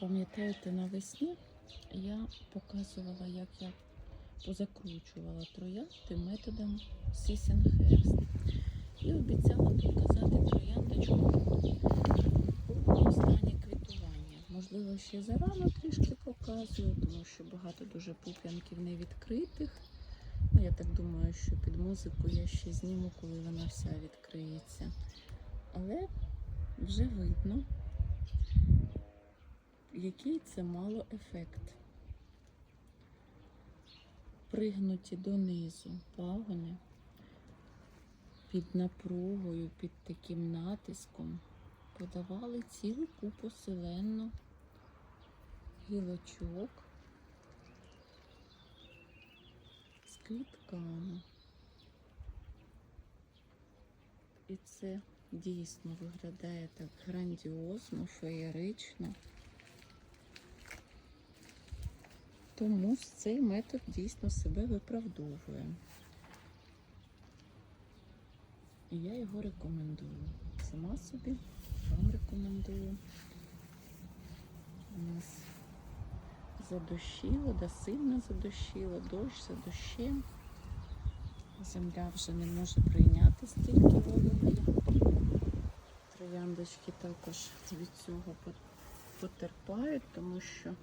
Пам'ятаєте, навесні я показувала, як я позакручувала троянди методом Сісінхерст. І обіцяла показати трояндочку у стані квітування. Можливо, ще зарано трішки показую, тому що багато дуже пуп'янків не відкритих. Ну, я так думаю, що під музику я ще зніму, коли вона вся відкриється. Але вже видно, який це мало ефект. Пригнуті донизу пагони під напругою, під таким натиском подавали цілу купу селенно гілочок з квітками. І це дійсно виглядає так грандіозно, феєрично. Тому цей метод дійсно себе виправдовує. І я його рекомендую. Сама собі вам рекомендую. У нас задощило, да сильно задощило, дощ за дощем. Земля вже не може прийняти стільки вологи. Трояндочки також від цього потерпають, тому що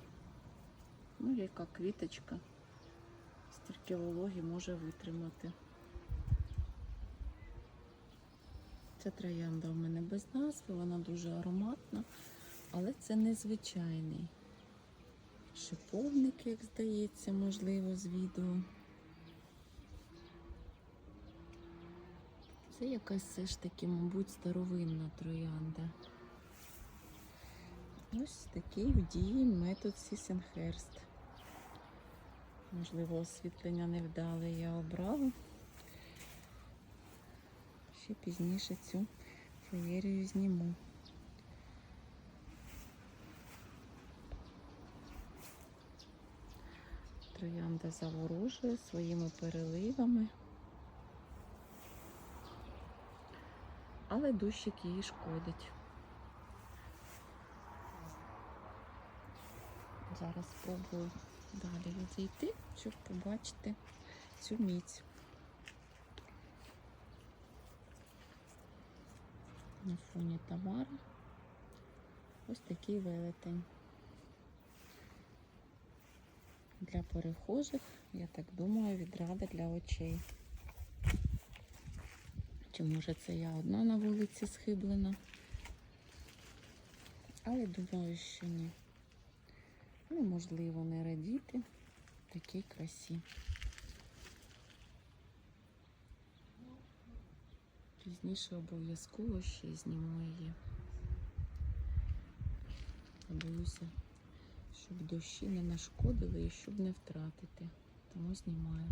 ну, яка квіточка стільки вологи може витримати. Ця троянда у мене без назви, вона дуже ароматна, але це незвичайний шиповник, як здається, можливо, з відео. Це якась все ж таки, мабуть, старовинна троянда. Ось такий в дії метод Сісенхерст. Можливо, освітлення невдале я обрала. Ще пізніше цю феєрію зніму. Троянда заворожує своїми переливами. Але дощик її шкодить. Зараз спробую далі відійти, щоб побачити цю міць. На фоні Тамара. Ось такий велетень. Для перехожих, я так думаю, відрада для очей. Чи може це я одна на вулиці схиблена? Але думаю, що ні. Ну, можливо, не радіти такій красі. Пізніше обов'язково ще зніму її. Боюся, щоб дощі не нашкодили і щоб не втратити. Тому знімаю.